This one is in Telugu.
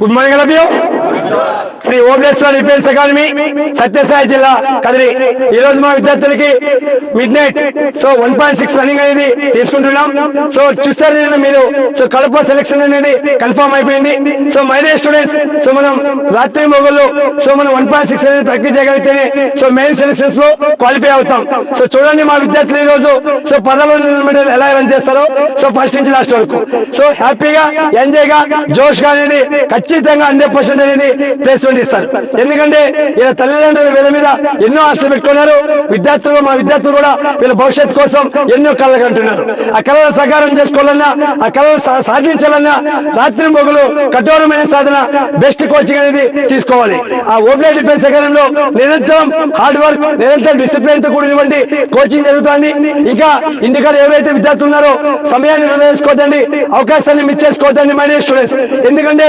Good morning love you Sri Obleswara defence academy Satyasai జిల్లా కదిరి ఈ రోజు మా విద్యార్థులకి midnight so one point six running అనేది తీసుకుంటున్నాం. సో చూసారు నేను మీరు సో కడప సెలక్షన్ అనేది కన్ఫర్మ్ అయిపోయింది. సో మై స్టూడెంట్స్ సో మనం రాత్రి మొగలు సో మనం వన్ పాయింట్ సిక్స్ అనేది ప్రాక్టీస్ చేయగలిగితేనే సో మెయిన్ సెలక్షన్స్లో క్వాలిఫై అవుతాం. సో చూడండి మా విద్యార్థులు ఈ రోజు సో పదహారు కిలోమీటర్లు ఎలా రన్ చేస్తారో. సో ఫస్ట్ నుంచి లాస్ట్ వరకు. సో హ్యాపీగా ఎంజాయ్గా జోష్గా అనేది ఖచ్చితంగా హండ్రెడ్ పర్సెంట్ అనేది ప్లేస్మెంట్ ఇస్తారు. ఎందుకంటే వీళ్ళ తల్లిదండ్రులు వీళ్ళ మీద ఎన్నో ఆశలు పెట్టుకున్నారు. విద్యార్థులు మా విద్యార్థులు కూడా వీళ్ళ భవిష్యత్తు కోసం ఎన్నో కళలు కంటున్నారు. ఆ కళలు సకారం చేసుకోవాలన్నా ఆ కళలు సాధించాలన్నా రాత్రి మొగులు కఠోరమైన సాధన బెస్ట్ కోచింగ్ అనేది తీసుకోవాలి. ఆ ఓపెన్ డిఫెన్స్ అకాడమీలో నిరంతరం హార్డ్ వర్క్ నిరంతరం డిసిప్లిన్తో కూడినటువంటి కోచింగ్ జరుగుతుంది. ఇంకా ఇంటికాడ ఎవరైతే విద్యార్థులు ఉన్నారో సమయాన్ని వృధా అవకాశాన్ని మిస్ చేసుకోవద్దండి మై స్టూడెంట్స్ ఎందుకంటే